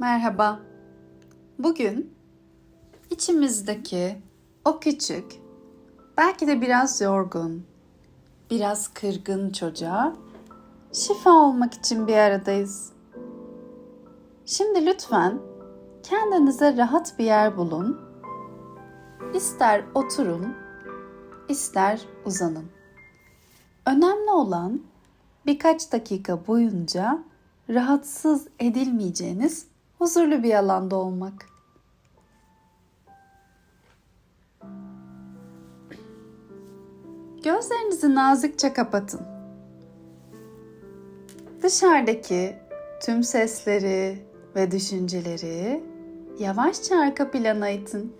Merhaba. Bugün içimizdeki o küçük, belki de biraz yorgun, biraz kırgın çocuğa şifa olmak için bir aradayız. Şimdi lütfen kendinize rahat bir yer bulun. İster oturun, ister uzanın. Önemli olan birkaç dakika boyunca rahatsız edilmeyeceğiniz huzurlu bir alanda olmak. Gözlerinizi nazikçe kapatın. Dışarıdaki tüm sesleri ve düşünceleri yavaşça arka plana itin.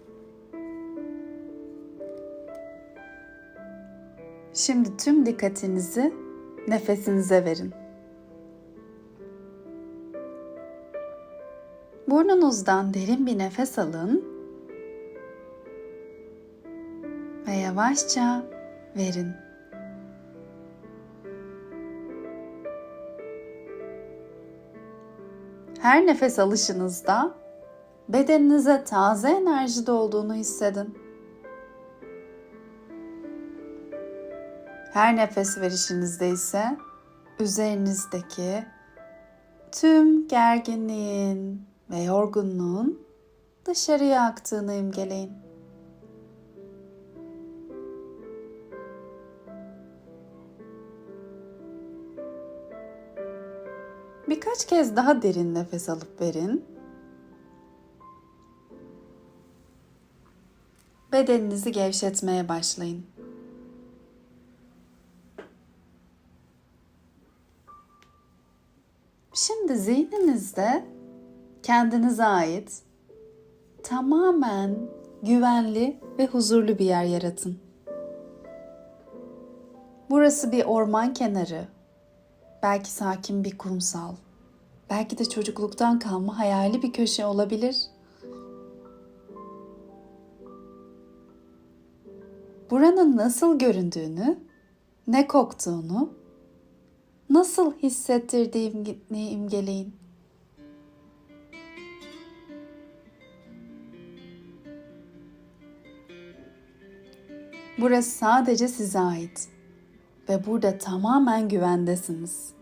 Şimdi tüm dikkatinizi nefesinize verin. Burnunuzdan derin bir nefes alın ve yavaşça verin. Her nefes alışınızda bedeninize taze enerji dolduğunu hissedin. Her nefes verişinizde ise üzerinizdeki tüm gerginliğin ve yorgunluğun dışarıya aktığını imgeleyin. Birkaç kez daha derin nefes alıp verin. Bedeninizi gevşetmeye başlayın. Şimdi zihninizde kendinize ait tamamen güvenli ve huzurlu bir yer yaratın. Burası bir orman kenarı, belki sakin bir kumsal, belki de çocukluktan kalma hayali bir köşe olabilir. Buranın nasıl göründüğünü, ne koktuğunu, nasıl hissettirdiğini imgeleyin. Burası sadece size ait ve burada tamamen güvendesiniz.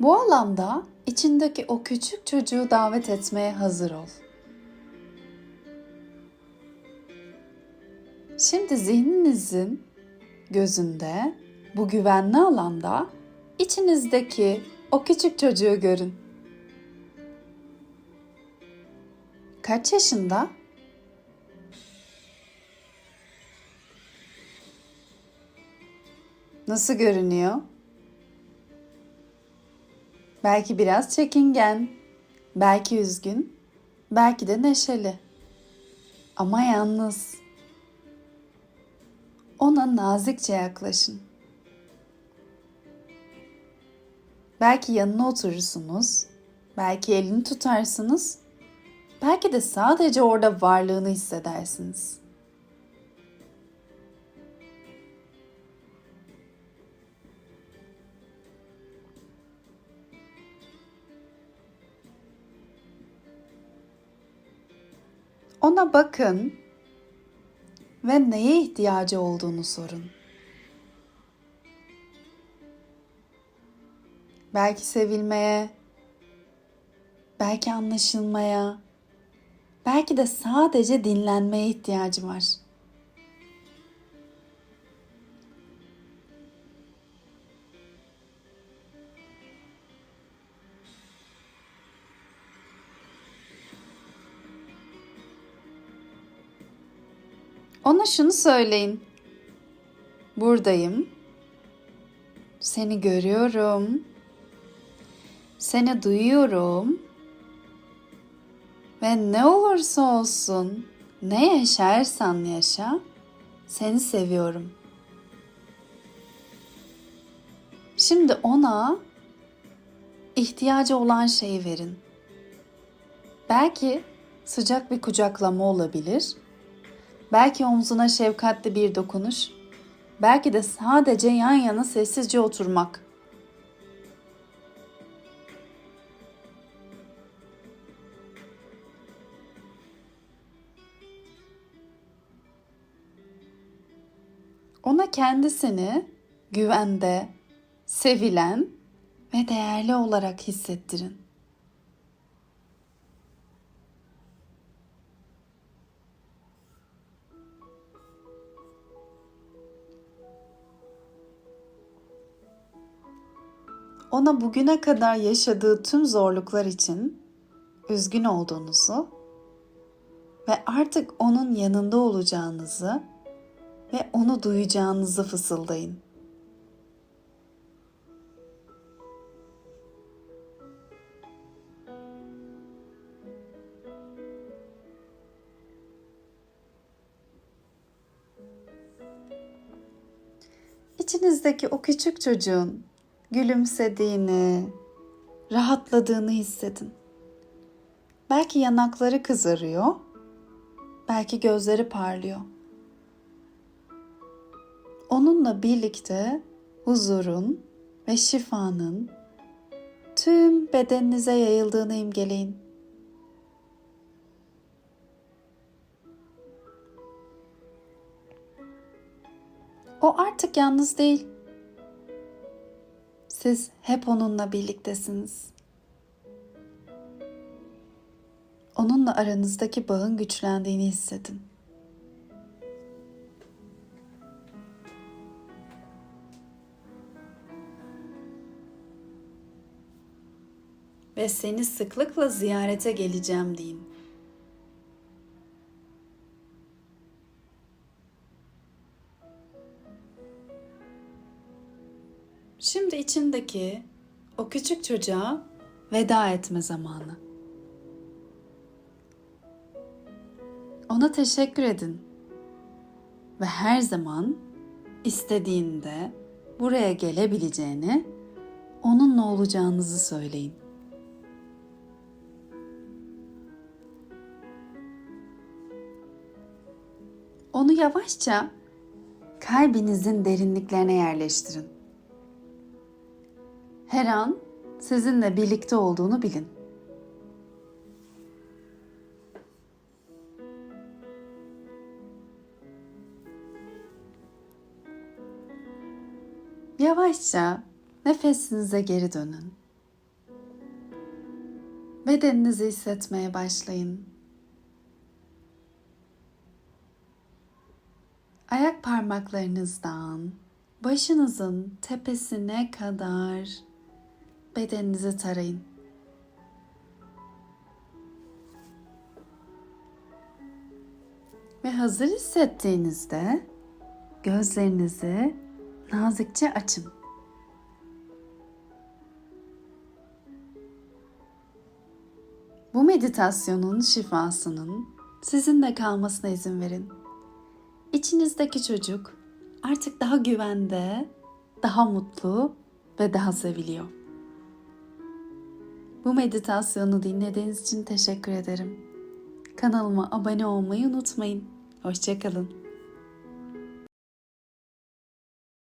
Bu alanda içindeki o küçük çocuğu davet etmeye hazır ol. Şimdi zihninizin gözünde bu güvenli alanda içinizdeki o küçük çocuğu görün. Kaç yaşında? Nasıl görünüyor? Belki biraz çekingen, belki üzgün, belki de neşeli. Ama yalnız. Ona nazikçe yaklaşın. Belki yanına oturursunuz, belki elini tutarsınız, belki de sadece orada varlığını hissedersiniz. Ona bakın ve neye ihtiyacı olduğunu sorun. Belki sevilmeye, belki anlaşılmaya, belki de sadece dinlenmeye ihtiyacı var. Ona şunu söyleyin. Buradayım. Seni görüyorum. Seni duyuyorum. Ve ne olursa olsun, ne yaşarsan yaşa, seni seviyorum. Şimdi ona ihtiyacı olan şeyi verin. Belki sıcak bir kucaklama olabilir. Belki omzuna şefkatli bir dokunuş Belki de sadece yan yana sessizce oturmak. Ona kendisini güvende, sevilen ve değerli olarak hissettirin. Ona bugüne kadar yaşadığı tüm zorluklar için üzgün olduğunuzu ve artık onun yanında olacağınızı ve onu duyacağınızı fısıldayın. İçinizdeki o küçük çocuğun gülümsediğini, rahatladığını hissedin. Belki yanakları kızarıyor, belki gözleri parlıyor. Onunla birlikte huzurun ve şifanın tüm bedeninize yayıldığını imgeleyin. O artık yalnız değil. Siz hep onunla birliktesiniz. Onunla aranızdaki bağın güçlendiğini hissedin. Ve seni sıklıkla ziyarete geleceğim deyin. Şimdi içindeki o küçük çocuğa veda etme zamanı. Ona teşekkür edin. Ve her zaman istediğinde buraya gelebileceğini, onunla olacağınızı söyleyin. Onu yavaşça kalbinizin derinliklerine yerleştirin. Her an sizinle birlikte olduğunu bilin. Yavaşça nefesinize geri dönün. Bedeninizi hissetmeye başlayın. Ayak parmaklarınızdan başınızın tepesine kadar bedeninizi tarayın. Ve hazır hissettiğinizde gözlerinizi nazikçe açın. Bu meditasyonun şifasının sizinle kalmasına izin verin. İçinizdeki çocuk artık daha güvende, daha mutlu ve daha seviliyor. Bu meditasyonu dinlediğiniz için teşekkür ederim. Kanalıma abone olmayı unutmayın. Hoşçakalın.